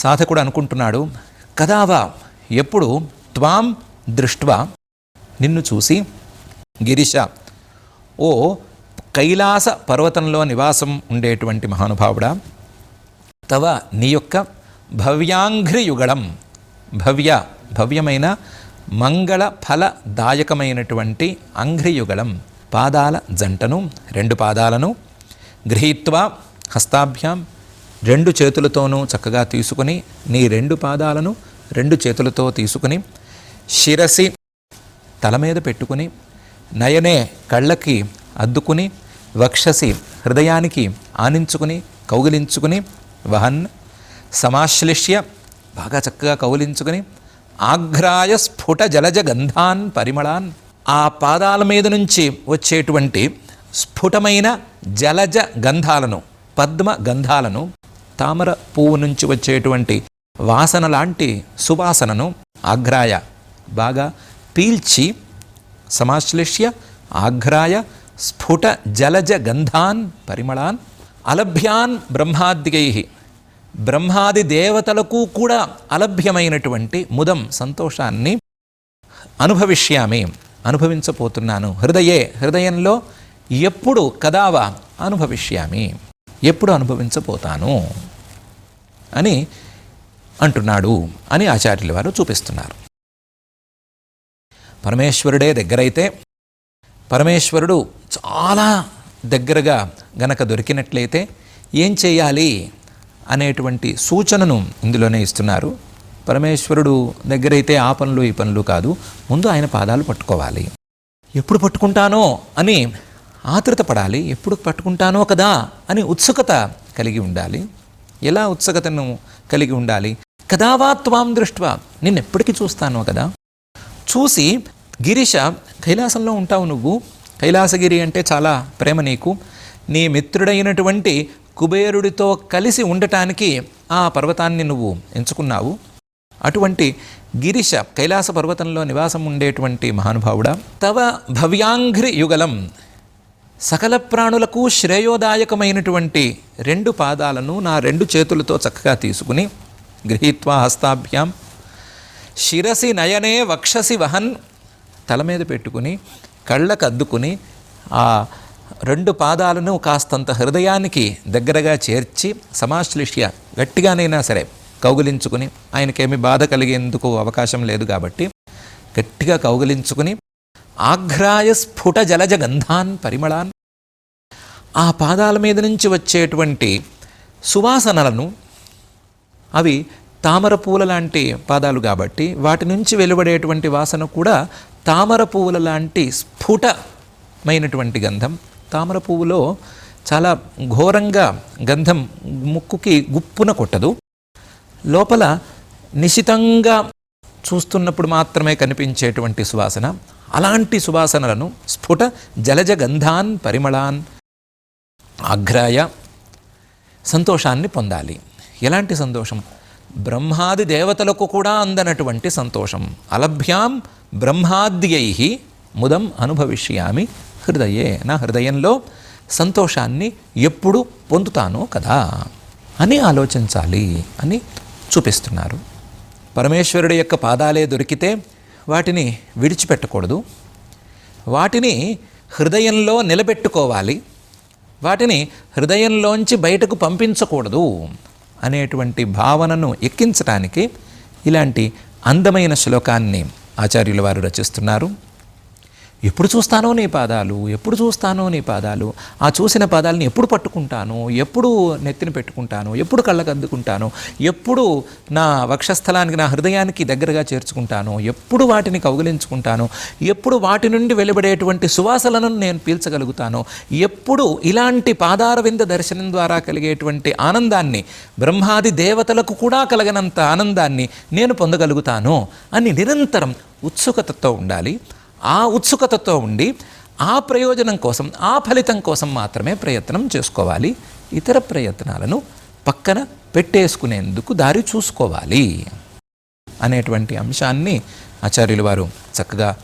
సాధకుడు అనుకుంటున్నాడు. కదావా ఎప్పుడు త్వాం దృష్ట్వా? నిన్ను చూసి. గిరిశ ఓ కైలాస పర్వతంలో నివాసం ఉండేటువంటి మహానుభావుడా తవ నీ యొక్క భవ్యాంఘ్రియుగళం భవ్య భవ్యమైన మంగళ ఫలదాయకమైనటువంటి అంఘ్రియుగళం పాదాల జంటను రెండు పాదాలను గృహీత్వా హస్తాభ్యాం రెండు చేతులతోనూ చక్కగా తీసుకుని నీ రెండు పాదాలను రెండు చేతులతో తీసుకుని శిరసి తల మీద పెట్టుకుని నయనే కళ్ళకి అద్దుకుని వక్షసి హృదయానికి ఆనించుకుని కౌగిలించుకుని వహన్ సమాశ్లిష్య బాగా చక్కగా కౌగిలించుకుని ఆఘ్రాయ స్ఫుట జలజ గంధాన్ పరిమళాన్ ఆ పాదాల మీద నుంచి వచ్చేటువంటి స్ఫుటమైన జలజ గంధాలను పద్మ గంధాలను తామర పువ్వు నుంచి వచ్చేటువంటి వాసన లాంటి సువాసనను ఆఘ్రాయ బాగా పీల్చి సమాశ్లిష్య ఆఘ్రాయ స్ఫుట జలజ గంధాన్ పరిమళాన్ అలభ్యాన్ బ్రహ్మాద్యై. బ్రహ్మాది దేవతలకు కూడా అలభ్యమైనటువంటి ముదం సంతోషాన్ని అనుభవిష్యామి అనుభవించబోతున్నాను. హృదయే హృదయంలో ఎప్పుడు కదావా అనుభవిష్యామి. ఎప్పుడు అనుభవించబోతాను అని అంటున్నాడు అని ఆచార్యుల వారు చూపిస్తున్నారు. పరమేశ్వరుడే దగ్గరైతే పరమేశ్వరుడు చాలా దగ్గరగా గనక దొరికినట్లయితే ఏం చేయాలి అనేటువంటి సూచనను ఇందులోనే ఇస్తున్నారు. పరమేశ్వరుడు దగ్గరైతే ఆ పనులు ఈ పనులు కాదు ముందు ఆయన పాదాలు పట్టుకోవాలి. ఎప్పుడు పట్టుకుంటానో అని ఆతృత పడాలి. ఎప్పుడు పట్టుకుంటానో కదా అని ఉత్సుకత కలిగి ఉండాలి. ఎలా ఉత్సుకతను కలిగి ఉండాలి? కదావా త్వాం దృష్ట్వా. నిన్ను ఎప్పటికీ చూస్తాను కదా. చూసి గిరీష కైలాసంలో ఉంటావు నువ్వు. కైలాసగిరి అంటే చాలా ప్రేమ నీకు. నీ మిత్రుడైనటువంటి కుబేరుడితో కలిసి ఉండటానికి ఆ పర్వతాన్ని నువ్వు ఎంచుకున్నావు. అటువంటి గిరిశ కైలాస పర్వతంలో నివాసం ఉండేటువంటి మహానుభావుడా. తవ భవ్యాంఘ్రి యుగలం సకల ప్రాణులకు శ్రేయోదాయకమైనటువంటి రెండు పాదాలను నా రెండు చేతులతో చక్కగా తీసుకుని గృహీత్వా హస్తాభ్యాం శిరసి నయనే వక్షసి వహన్ తల మీద పెట్టుకుని కళ్ళకు అద్దుకుని ఆ రెండు పాదాలను కాస్తంత హృదయానికి దగ్గరగా చేర్చి సమాశ్లిష్య గట్టిగానైనా సరే కౌగిలించుకుని ఆయనకేమి బాధ కలిగేందుకు అవకాశం లేదు కాబట్టి గట్టిగా కౌగిలించుకుని ఆఘ్రాయ స్ఫుట జలజ గంధాన్ పరిమళాన్. ఆ పాదాల మీద నుంచి వచ్చేటువంటి సువాసనలను అవి తామర పూల లాంటి పాదాలు కాబట్టి వాటి నుంచి వెలువడేటువంటి వాసన కూడా తామర పువ్వుల లాంటి స్ఫుటమైనటువంటి గంధం. తామర పువ్వులో చాలా ఘోరంగా గంధం ముక్కుకి గుప్పున కొట్టదు. లోపల నిశితంగా చూస్తున్నప్పుడు మాత్రమే కనిపించేటువంటి సువాసన. అలాంటి సువాసనలను స్ఫుట జలజ గంధాన్ పరిమళాన్ ఆఘ్రాయ సంతోషాన్ని పొందాలి. ఎలాంటి సంతోషం? బ్రహ్మాది దేవతలకు కూడా అందనటువంటి సంతోషం. అలభ్యాం బ్రహ్మాద్యై ముదం అనుభవిష్యామి హృదయే. నా హృదయంలో సంతోషాన్ని ఎప్పుడు పొందుతానో కదా అని ఆలోచించాలి అని చూపిస్తున్నారు. పరమేశ్వరుడి యొక్క పాదాలే దొరికితే వాటిని విడిచిపెట్టకూడదు. వాటిని హృదయంలో నిలబెట్టుకోవాలి. వాటిని హృదయంలోంచి బయటకు పంపించకూడదు అనేటువంటి భావనను ఎక్కించడానికి ఇలాంటి అందమైన శ్లోకాన్ని ఆచార్యుల వారు రచిస్తున్నారు. ఎప్పుడు చూస్తానో నీ పాదాలు ఎప్పుడు చూస్తానో నీ పాదాలు ఆ చూసిన పాదాలని ఎప్పుడు పట్టుకుంటాను ఎప్పుడు నెత్తిన పెట్టుకుంటాను ఎప్పుడు కళ్ళకు అద్దుకుంటాను ఎప్పుడు నా వక్షస్థలానికి నా హృదయానికి దగ్గరగా చేర్చుకుంటాను ఎప్పుడు వాటిని కౌగిలించుకుంటాను ఎప్పుడు వాటి నుండి వెలువడేటువంటి సువాసనలను నేను పీల్చగలుగుతాను ఎప్పుడు ఇలాంటి పాదారవింద దర్శనం ద్వారా కలిగేటువంటి ఆనందాన్ని బ్రహ్మాది దేవతలకు కూడా కలగనంత ఆనందాన్ని నేను పొందగలుగుతాను అని నిరంతరం ఉత్సుకతతో ఉండాలి. ఆ ఉత్సుకతతో ఉండి ఆ ప్రయోజనం కోసం ఆ ఫలితం కోసం మాత్రమే ప్రయత్నం చేసుకోవాలి. ఇతర ప్రయత్నాలను పక్కన పెట్టేసుకునేందుకు దారి చూసుకోవాలి అనేటువంటి అంశాన్ని ఆచార్యులు వారు చక్కగా